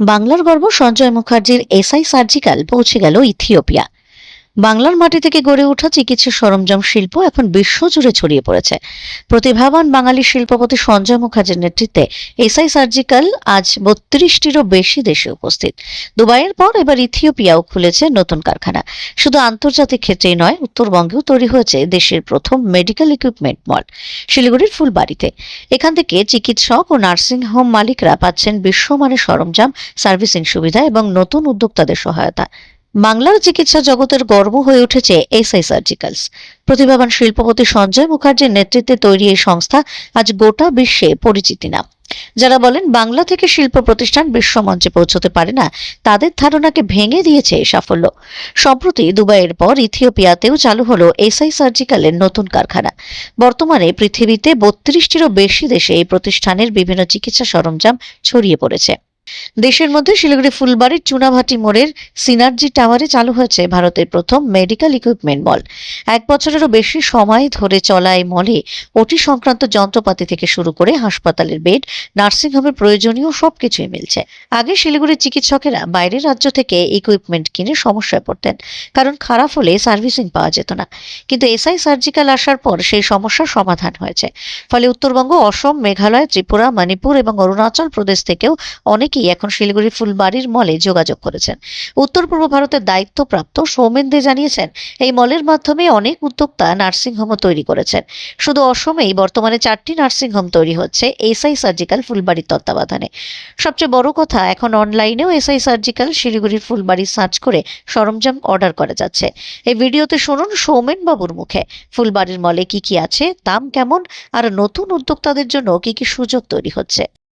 বাংলার গর্ব সঞ্জয় মুখার্জির এসআই সার্জিক্যাল পৌঁছে গেল ইথিওপিয়া। বাংলার মাটি থেকে গড়ে ওঠা চিকিৎসা সরঞ্জাম শিল্প এখন বিশ্বজুড়ে ছড়িয়ে পড়েছে। প্রতিভাবান বাঙালি শিল্পপতি সঞ্জয় মুখার্জির নেতৃত্বে এসআই সার্জিক্যাল আজ বত্রিশটিরও বেশি দেশে উপস্থিত। দুবাইয়ের পর এবার ইথিওপিয়াও খুলেছে নতুন কারখানা। শুধু আন্তর্জাতিক ক্ষেত্রেই নয়, উত্তরবঙ্গেও তৈরি হয়েছে দেশের প্রথম মেডিকেল ইকুইপমেন্ট মল, শিলিগুড়ির ফুলবাড়িতে। এখান থেকে চিকিৎসক ও নার্সিং হোম মালিকরা পাচ্ছেন বিশ্বমানের সরঞ্জাম, সার্ভিসিং সুবিধা এবং নতুন উদ্যোক্তাদের সহায়তা। বাংলার চিকিৎসা জগতের গর্ব হয়ে উঠেছে এসআই সার্জিক্যালস। প্রতিভাবান শিল্পপতি সঞ্জয় মুখার্জির নেতৃত্বে তৈরি এই সংস্থা আজ গোটা বিশ্বে পরিচিতি নাম। যারা বলেন বাংলা থেকে শিল্প প্রতিষ্ঠান বিশ্বমঞ্চে পৌঁছতে পারে না, তাদের ধারণাকে ভেঙে দিয়েছে এই সাফল্য। সম্প্রতি দুবাইয়ের পর ইথিওপিয়াতেও চালু হলো এসআই সার্জিক্যালের নতুন কারখানা। বর্তমানে পৃথিবীতে বত্রিশটিরও বেশি দেশে এই প্রতিষ্ঠানের বিভিন্ন চিকিৎসা সরঞ্জাম ছড়িয়ে পড়েছে। দেশের মধ্যে শিলিগুড়ি ফুলবাড়ির চুনাভাটি মোড়ের সিনার্জি টাওয়ারে চালু হয়েছে ভারতের প্রথম মেডিকেল ইকুইপমেন্ট মল। এক বছরেরও বেশি সময় ধরে চলা এই মলে ওটি সংক্রান্ত যন্ত্রপাতি থেকে শুরু করে হাসপাতালের বেড, নার্সিংহোমের প্রয়োজনীয় সবকিছুই মিলছে। আগে শিলিগুড়ির চিকিৎসকেরা বাইরের রাজ্য থেকে ইকুইপমেন্ট কিনে সমস্যায় পড়তেন, কারণ খারাপ হলে সার্ভিসিং পাওয়া যেত না। কিন্তু এসআই সার্জিক্যাল আসার পর সেই সমস্যার সমাধান হয়েছে। ফলে উত্তরবঙ্গ, অসম, মেঘালয়, ত্রিপুরা, মণিপুর এবং অরুণাচল প্রদেশ থেকেও অনেকেই এখন শিলিগুড়ি ফুলবাড়ির মলে যোগাযোগ করেছেন। উত্তর পূর্ব ভারতের দায়িত্বপ্রাপ্ত সৌমেন দে জানিয়েছেন, এই মলের মাধ্যমে অনেক উদ্যোক্তা নার্সিংহোমও তৈরি করেছেন। শুধু অসমেই, বর্তমানে চারটি নার্সিংহোম তৈরি হচ্ছে এসআই সার্জিক্যাল ফুলবাড়ির তত্ত্বাবধানে। সবচেয়ে বড় কথা, এখন অনলাইনেও এসআই সার্জিক্যাল শিলিগুড়ির ফুলবাড়ি সার্চ করে সরঞ্জাম অর্ডার করা যাচ্ছে। এই ভিডিওতে শুনুন সৌমেন বাবুর মুখে, ফুলবাড়ির মলে কি কি আছে, দাম কেমন, আর নতুন উদ্যোক্তাদের জন্য কি কি সুযোগ তৈরি হচ্ছে।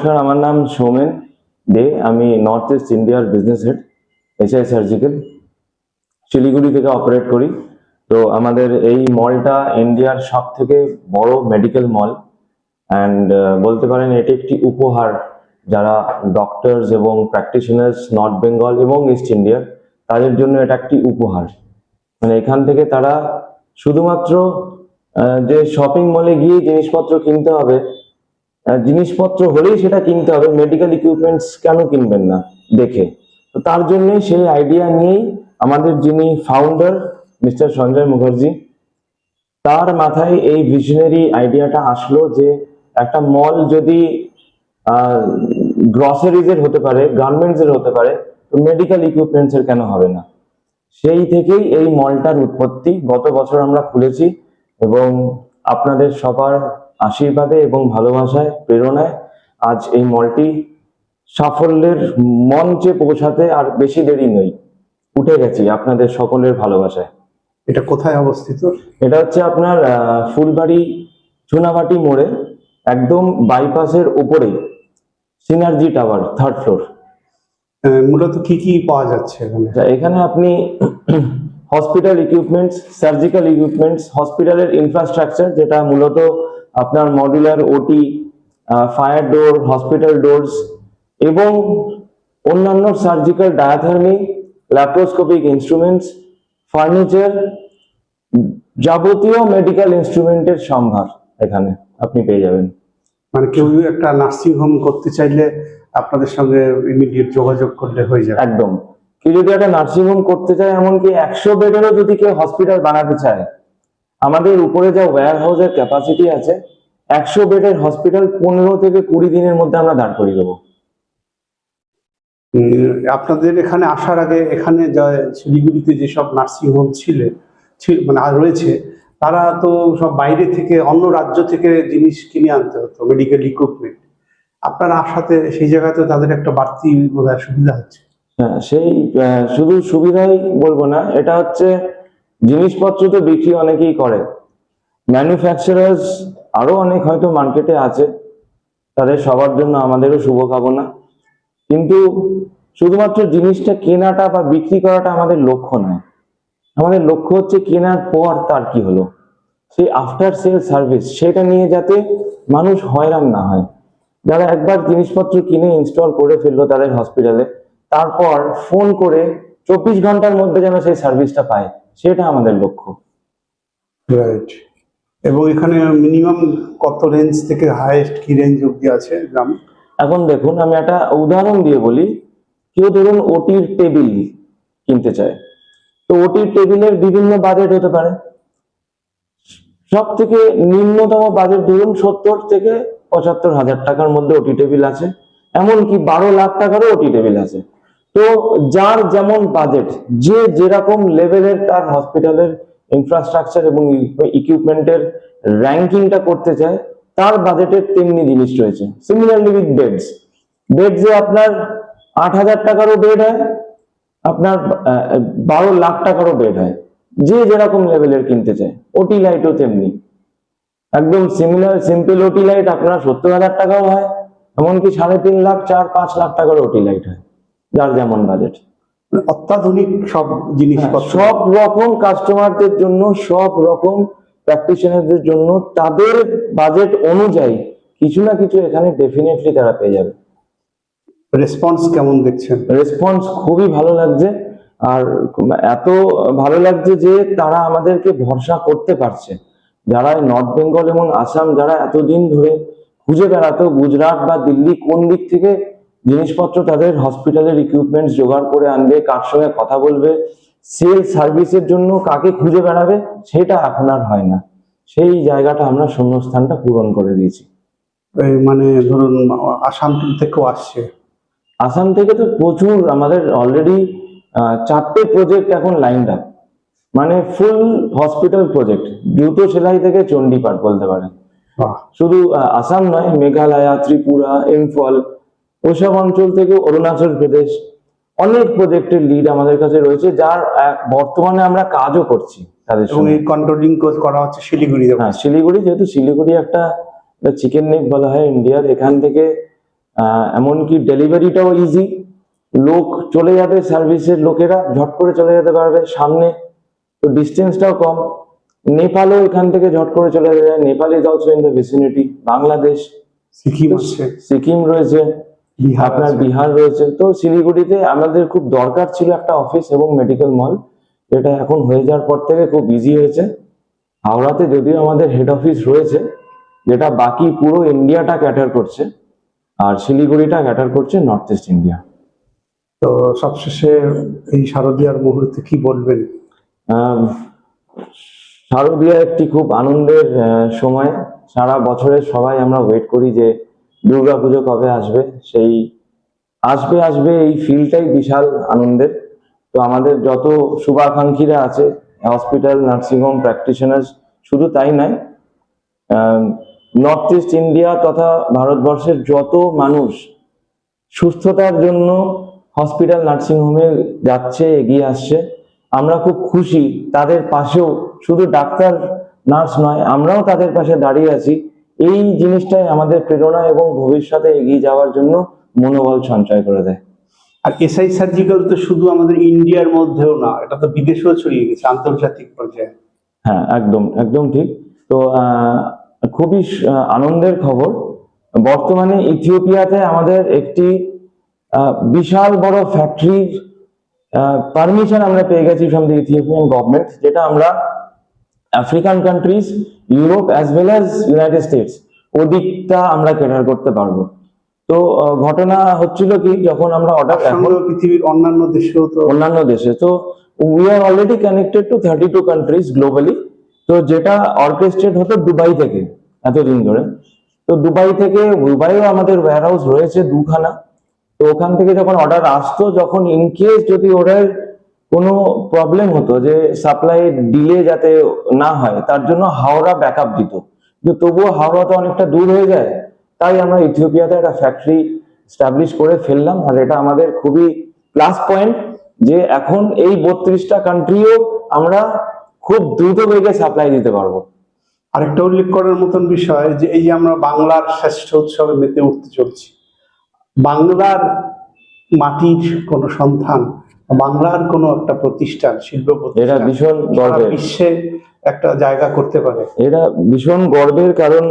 নমস্কার, আমার নাম সৌমেন দে, আমি নর্থ ইস্ট ইন্ডিয়ার business head HI surgical Siliguri থেকে অপারেট করি। তো আমাদের এই মলটা ইন্ডিয়ার সব থেকে বড় মেডিকেল মল অ্যান্ড বলতে পারেন এটি একটি উপহার। যারা ডক্টরস এবং প্র্যাকটিশনার্স নর্থ বেঙ্গল এবং ইস্ট ইন্ডিয়ার তাদের জন্য এটা একটি উপহার। মানে এখান থেকে তারা শুধুমাত্র যে শপিং মলে গিয়ে জিনিসপত্র কিনতে হবে জিনিসপত্র হলেই সেটা কিনতে হবে। মেডিকেল ইকুইপমেন্টস কেন কিনবেন না? দেখে। তো তার জন্যই সেই আইডিয়া নিয়েই আমাদের যিনি ফাউন্ডার মিস্টার সঞ্জয় মুখার্জি, তার মাথায় এই ভিশনারি আইডিয়াটা আসলো যে একটা মল যদি গ্রসারিজের হতে পারে গার্মেন্টস এর হতে পারে, তো মেডিকেল ইকুইপমেন্টস এর কেন হবে না? সেই থেকেই এই মলটার উৎপত্তি গত বছর আমরা খুলেছি এবং আপনাদের সবার আশীর্বাদে এবং ভালোবাসায় প্রেরণায় আজ এই মলটি সাফল্যের মঞ্চে পৌঁছাতে আর বেশি দেরি নেই উঠে গেছি আপনাদের সকলের ভালোবাসায়। এটা কোথায় অবস্থিত? এটা হচ্ছে আপনার ফুলবাড়ি চুনাবাটি মোড়ে একদম বাইপাসের উপরেই সিনার্জি টাওয়ার থার্ড ফ্লোর মূলত কি কি পাওয়া যাচ্ছে এখানে? এখানে আপনি হসপিটাল ইকুইপমেন্টস সার্জিক্যাল ইকুইপমেন্টস হসপিটালের ইনফ্রাস্ট্রাকচার যেটা মূলত আপনার modular OT fire door hospital doors এবং অন্যান্য surgical diathermy laparoscopic instruments furniture যাবতীয় মেডিকেল ইনস্ট্রুমেন্টের সম্ভার এখানে আপনি পেয়ে যাবেন। মানে কেউ একটা নার্সিং হোম করতে চাইলে আপনাদের সঙ্গে ইমিডিয়েট যোগাযোগ করলে হয়ে যাবে। একদম। কেউ যদি একটা নার্সিং হোম করতে চায় এমনকি একশো বেডেরও যদি কেউ হসপিটাল বানাতে চায় আমাদের উপরে যা ওয়্যার হাউসের ক্যাপাসিটি আছে একশো বেডের হসপিটাল পনেরো থেকে কুড়ি দিনের মধ্যে আমরা দাঁড় করিয়ে দেবো। আপনাদের এখানে আসার আগে এখানে যা শিলিগুড়িতে যেসব নার্সিং হোম ছিল ছিল- মানে আর রয়েছে তারা তো সব বাইরে থেকে অন্য রাজ্য থেকে জিনিস কিনে আনতে হতো মেডিকেল ইকুইপমেন্ট আপনারা আসাতে সেই জায়গাতে তাদের একটা বাড়তি সুবিধা হচ্ছে। হ্যাঁ সেই শুধু সুবিধাই বলব না এটা হচ্ছে জিনিসপত্র তো বিক্রি অনেকেই করে। ম্যানুফ্যাকচারার্স আরও অনেক হয়তো মার্কেটে আছে। তাদের সবার জন্য আমাদেরও শুভকামনা। কিন্তু শুধুমাত্র জিনিসটা কেনাটা বা বিক্রি করাটা আমাদের লক্ষ্য নয়। আমাদের লক্ষ্য হচ্ছে কেনার পর তার কি হলো? সেই আফটার সেল সার্ভিস সেটা নিয়ে যাতে মানুষ হয়রান না হয়। যারা একবার জিনিসপত্র কিনে ইনস্টল করে ফেলল তাদের হসপিটালে তারপর ফোন করে চব্বিশ ঘণ্টার মধ্যে যেন সেই সার্ভিসটা পায় সেটা আমাদের লক্ষ্য। রাইট এবং এখানে মিনিমাম কত রেঞ্জ থেকে হাইয়েস্ট কি রেঞ্জ অব্দি আছে দাম এখন দেখুন আমি একটা উদাহরণ দিয়ে বলি কেউ ধরুন ওটির টেবিল কিনতে চায়। তো ওটির টেবিলের বিভিন্ন বাজেট হতে পারে। সব থেকে নিম্নতম বাজেট ধরুন সত্তর থেকে পঁচাত্তর হাজার টাকার মধ্যে ওটি টেবিল আছে। এমনকি বারো লাখ টাকারও ওটি টেবিল আছে। তো যার যেমন বাজেট যে যেরকম লেভেলের তার হসপিটালের ইনফ্রাস্ট্রাকচার এবং ইকুইপমেন্টের র্যাঙ্কিংটা করতে চায়, তার বাজেটের তেমনি জিনিস রয়েছে। সিমিলারলি উইথ বেডস বেডসে আপনার আট হাজার টাকারও বেড হয়, আপনার বারো লাখ টাকারও বেড হয়। যে যেরকম লেভেলের কিনতে চায়। ওটি লাইটও তেমনি। একদম সিমিলার সিম্পল ওটি লাইট আপনার সত্তর হাজার টাকাও হয়, এমনকি সাড়ে তিন লাখ, চার, পাঁচ লাখ টাকার ওটি লাইট হয়। যার যেমন বাজেট মানে অত্যাধুনিক সব জিনিসপত্র। সব রকম কাস্টমারদের জন্য সব রকম প্র্যাকটিশনারদের জন্য তাদের বাজেট অনুযায়ী কিছু না কিছু এখানে ডেফিনেটলি তারা পেয়ে যাবে। রেসপন্স কেমন দেখছেন? রেসপন্স খুবই ভালো লাগছে। আর এত ভালো লাগছে যে তারা আমাদেরকে ভরসা করতে পারছে। যারা নর্থ বেঙ্গল এবং আসাম যারা এতদিন ধরে খুঁজে বেড়াতো গুজরাট বা দিল্লি কোন দিক থেকে জিনিসপত্র তাদের হসপিটালের ইকুইপমেন্টস জোগাড় করে আনবে কার সঙ্গে কথা বলবে সেল সার্ভিসের জন্য কাকে খুঁজে বেড়াবে সেটা এখন আর হয় না। সেই জায়গাটা আমরা শূন্যস্থানটা পূরণ করে দিয়েছি। মানে ধরুন আসাম থেকেও আসছে। আসাম থেকে তো প্রচুর আমাদের অলরেডি চারটে প্রজেক্ট এখন লাইন আপ মানে ফুল হসপিটাল প্রজেক্ট দ্রুত সেলাই থেকে চণ্ডীপাঠ বলতে পারেন। শুধু আসাম নয় মেঘালয়া ত্রিপুরা ইম্ফল ওসব অঞ্চল থেকে অরুণাচল প্রদেশ অনেক প্রজেক্টের লিড আমাদের কাছে রয়েছে যার বর্তমানে আমরা কাজও করছি তাদের সঙ্গে। কন্ট্রোলিং করা হচ্ছে শিলিগুড়িতে হ্যাঁ শিলিগুড়ি যেহেতু শিলিগুড়ি একটা চিকেন নেক বলা হয় ইন্ডিয়ার এখান থেকে এমনকি ডেলিভারিটাও ইজি লোক চলে যাবে সার্ভিসের লোকেরা ঝট করে চলে যেতে পারবে সামনে। তো ডিস্টেন্সটাও কম। নেপালও এখান থেকে ঝট করে চলে যায় Nepal is also in the vicinity Bangladesh. Sikkim Sikkim রয়েছে। আপনার বিহার রয়েছে। তো শিলিগুড়িতে আমাদের খুব দরকার ছিল একটা অফিস এবং মেডিকেল মল যেটা এখন হয়ে যাওয়ার পর থেকে খুব ইজি হয়েছে। হাওড়াতে যদিও আমাদের হেড অফিস রয়েছে যেটা বাকি পুরো ইন্ডিয়াটা ক্যাটার করছে আর শিলিগুড়িটা ক্যাটার করছে নর্থ ইস্ট ইন্ডিয়া তো সবশেষে এই শারদীয়ার মুহূর্তে কি বলবেন? শারদীয়া একটি খুব আনন্দের সময়। সারা বছরের সবাই আমরা ওয়েট করি যে দুর্গাপুজো কবে আসবে? সেই আসবে আসবে এই ফিলটাই বিশাল আনন্দের। তো আমাদের যত শুভাকাঙ্ক্ষীরা আছে, হসপিটাল, নার্সিংহোম, প্র্যাকটিশনার্স, শুধু তাই নয় নর্থ ইস্ট ইন্ডিয়া তথা ভারতবর্ষের যত মানুষ সুস্থতার জন্য হসপিটাল, নার্সিংহোমে যাচ্ছে, এগিয়ে আসছে, আমরা খুব খুশি। তাদের পাশেও শুধু ডাক্তার, নার্স নয়, আমরাও তাদের পাশে দাঁড়িয়ে আছি। এই জিনিসটাই আমাদের প্রেরণা এবং ভবিষ্যতে এগিয়ে যাওয়ার জন্য মনোবল সঞ্চয় করে দেয়। আর এসআই সার্জিক্যাল তো শুধু আমাদের ইন্ডিয়ার মধ্যেও না এটা তো বিদেশেও ছড়িয়ে গেছে আন্তর্জাতিক পর্যায়ে। হ্যাঁ একদম একদম ঠিক। তো আহ, খুবই আনন্দের খবর। বর্তমানে ইথিওপিয়াতে আমাদের একটি বিশাল বড় ফ্যাক্টরির পারমিশন আমরা পেয়ে গেছি ফ্রম দ্য ইথিওপিয়ান গভর্নমেন্ট যেটা আমরা African countries Europe as well as United States ওদিকটা আমরা ক্যাটার করতে পারব। তো ঘটনা হচ্ছিল কি যখন আমরা অর্ডার পৃথিবীর অন্যান্য দেশেও তো অন্যান্য দেশে তো we are already connected to thirty two countries globally তো যেটা অর্কেস্ট্রেট হতো দুবাই থেকে এতদিন ধরে। তো দুবাই থেকে দুবাইও আমাদের ওয়্যার হাউস রয়েছে দুখানা। তো ওখান থেকে যখন অর্ডার আসতো যখন ইন কেস যদি ওদের কোনো প্রবলেম হতো যে সাপ্লাই ডিলে যাতে না হয়, তার জন্য হাওড়া ব্যাকআপ দিত। কিন্তু তবুও হাওড়া তো অনেকটা দূর হয়ে যায়, তাই আমরা ইথিওপিয়াতে একটা ফ্যাক্টরি স্টাবলিশ করে ফেললাম। আর এটা আমাদের খুবই প্লাস পয়েন্ট যে এখন এই বত্রিশটা কান্ট্রিও আমরা খুব দ্রুত বেগে সাপ্লাই দিতে পারব। আরেকটা উল্লেখ করার মতন বিষয় যে এই আমরা বাংলার শ্রেষ্ঠ উৎসবে মেতে উঠতে চলছি, বাংলার মাটির কোনো সন্তান বাংলার কোনো একটা প্রতিষ্ঠান শিল্প এটা ভীষণ গর্বের। বিশ্বে একটা জায়গা করতে পারে। এটা ভীষণ গর্বের কারণ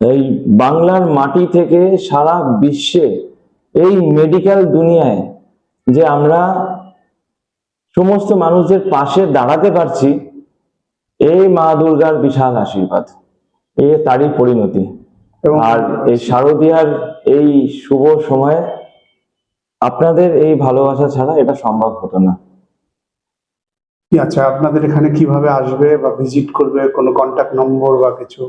এই বাংলার মাটি থেকে সারা বিশ্বে এই মেডিকেল দুনিয়ায় যে আমরা সমস্ত মানুষদের পাশে দাঁড়াতে পারছি এই মা দুর্গার বিশাল আশীর্বাদ এ তারই পরিণতি। আর এই শারদীয়ার এই শুভ সময়ে আপনাদের এই ভালোবাসা ছাড়া এটা সম্ভব হতো না। আচ্ছা আপনাদের এখানে কীভাবে আসবে বা ভিজিট করবে কোনো কন্ট্যাক্ট নম্বর বা কিছু?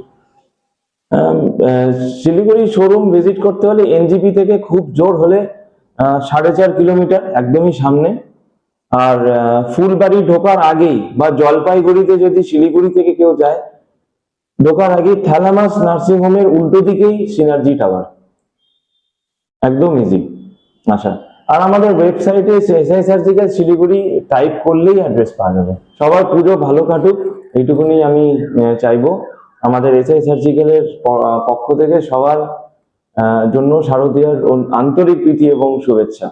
শিলিগুড়ি শোরুম ভিজিট করতে হলে এনজিপি থেকে খুব জোর হলে সাড়ে চার কিলোমিটার একদমই সামনে। আর ফুলবাড়ি ঢোকার আগেই বা জলপাইগুড়িতে যদি শিলিগুড়ি থেকে কেউ যায় ঢোকার আগেই থ্যালামাস নার্সিংহোমের উল্টো দিকেই সিনার্জি টাওয়ার একদম ইজি আচ্ছা আর আমাদের ওয়েবসাইটে এসআই সার্জিক্যাল শিলিগুড়ি টাইপ করলেই অ্যাড্রেস পাওয়া যাবে। সবার পুজো ভালো কাটুক, এইটুকুনি আমি চাইব। আমাদের এসআই সার্জিক্যালের পক্ষ থেকে সবার জন্য শারদীয়ার আন্তরিক প্রীতি এবং শুভেচ্ছা।